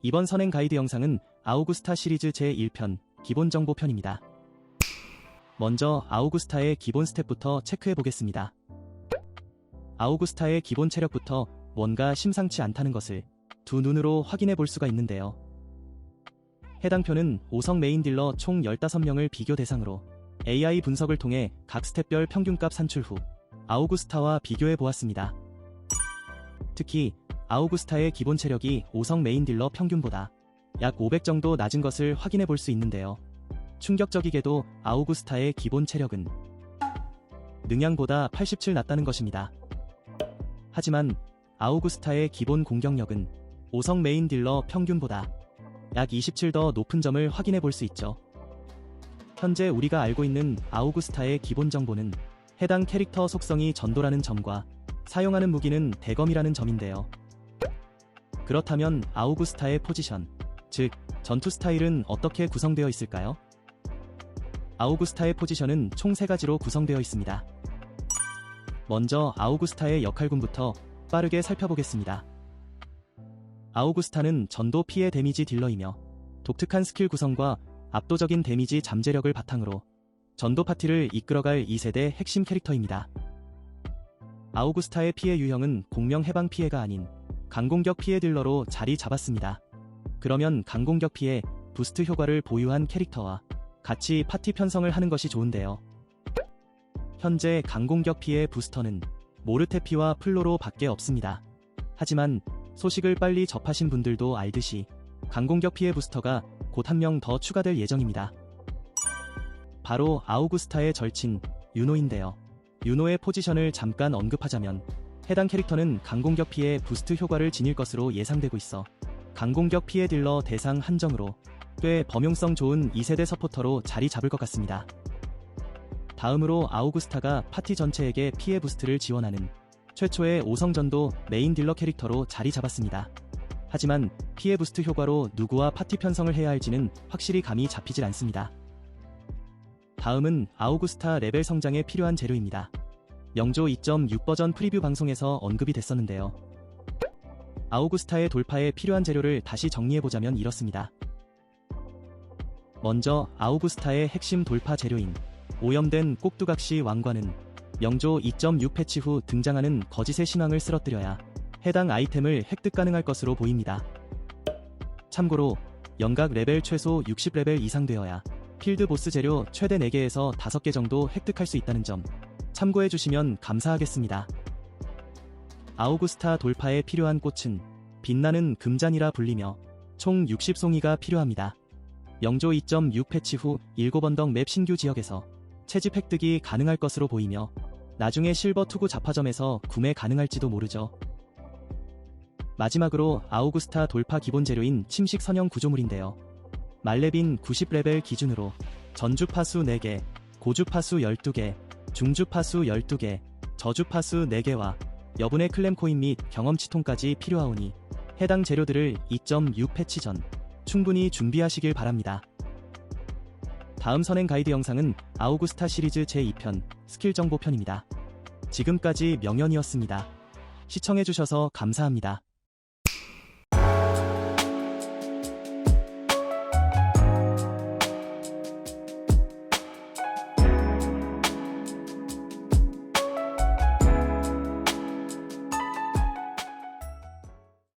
이번 선행 가이드 영상은 아우구스타 시리즈 제1편 기본 정보 편입니다. 먼저 아우구스타의 기본 스탯부터 체크해 보겠습니다. 아우구스타의 기본 체력부터 뭔가 심상치 않다는 것을 두 눈으로 확인해 볼 수가 있는데요. 해당 표는 5성 메인 딜러 총 15명을 비교 대상으로 AI 분석을 통해 각 스탯별 평균값 산출 후 아우구스타와 비교해 보았습니다. 특히 아우구스타의 기본 체력이 5성 메인 딜러 평균보다 약 500 정도 낮은 것을 확인해 볼 수 있는데요. 충격적이게도 아우구스타의 기본 체력은 능양보다 87 낮다는 것입니다. 하지만 아우구스타의 기본 공격력은 5성 메인 딜러 평균보다 약 27 더 높은 점을 확인해 볼 수 있죠. 현재 우리가 알고 있는 아우구스타의 기본 정보는 해당 캐릭터 속성이 전도라는 점과 사용하는 무기는 대검이라는 점인데요. 그렇다면 아우구스타의 포지션, 즉 전투 스타일은 어떻게 구성되어 있을까요? 아우구스타의 포지션은 총 3가지로 구성되어 있습니다. 먼저 아우구스타의 역할군부터 빠르게 살펴보겠습니다. 아우구스타는 전도 피해 데미지 딜러이며 독특한 스킬 구성과 압도적인 데미지 잠재력을 바탕으로 전도 파티를 이끌어갈 2세대 핵심 캐릭터입니다. 아우구스타의 피해 유형은 공명 해방 피해가 아닌 강공격 피해 딜러로 자리 잡았습니다. 그러면 강공격 피해 부스트 효과를 보유한 캐릭터와 같이 파티 편성을 하는 것이 좋은데요. 현재 강공격 피해 부스터는 모르테피와 플로로 밖에 없습니다. 하지만 소식을 빨리 접하신 분들도 알듯이 강공격 피해 부스터가 곧 한 명 더 추가될 예정입니다. 바로 아우구스타의 절친 유노인데요. 유노의 포지션을 잠깐 언급하자면 해당 캐릭터는 강공격 피해 부스트 효과를 지닐 것으로 예상되고 있어 강공격 피해 딜러 대상 한정으로 꽤 범용성 좋은 2세대 서포터로 자리 잡을 것 같습니다. 다음으로 아우구스타가 파티 전체에게 피해 부스트를 지원하는 최초의 5성전도 메인 딜러 캐릭터로 자리 잡았습니다. 하지만 피해 부스트 효과로 누구와 파티 편성을 해야 할지는 확실히 감이 잡히질 않습니다. 다음은 아우구스타 레벨 성장에 필요한 재료입니다. 명조 2.6 버전 프리뷰 방송에서 언급이 됐었는데요. 아우구스타의 돌파에 필요한 재료를 다시 정리해보자면 이렇습니다. 먼저 아우구스타의 핵심 돌파 재료인 오염된 꼭두각시 왕관은 명조 2.6 패치 후 등장하는 거짓의 신앙을 쓰러뜨려야 해당 아이템을 획득 가능할 것으로 보입니다. 참고로 영각 레벨 최소 60레벨 이상 되어야 필드 보스 재료 최대 4개에서 5개 정도 획득할 수 있다는 점 참고해 주시면 감사하겠습니다. 아우구스타 돌파에 필요한 꽃은 빛나는 금잔이라 불리며 총 60송이가 필요합니다. 영조 2.6 패치 후 7언덕 맵 신규 지역에서 채집 획득이 가능할 것으로 보이며 나중에 실버 투구 잡화점에서 구매 가능할지도 모르죠. 마지막으로 아우구스타 돌파 기본 재료인 침식 선형 구조물인데요. 말레빈 90레벨 기준으로 전주 파수 4개, 고주 파수 12개, 중주파수 12개, 저주파수 4개와 여분의 클램코인 및 경험치통까지 필요하오니 해당 재료들을 2.6 패치 전 충분히 준비하시길 바랍니다. 다음 선행 가이드 영상은 아우구스타 시리즈 제2편 스킬 정보 편입니다. 지금까지 명연이었습니다. 시청해주셔서 감사합니다.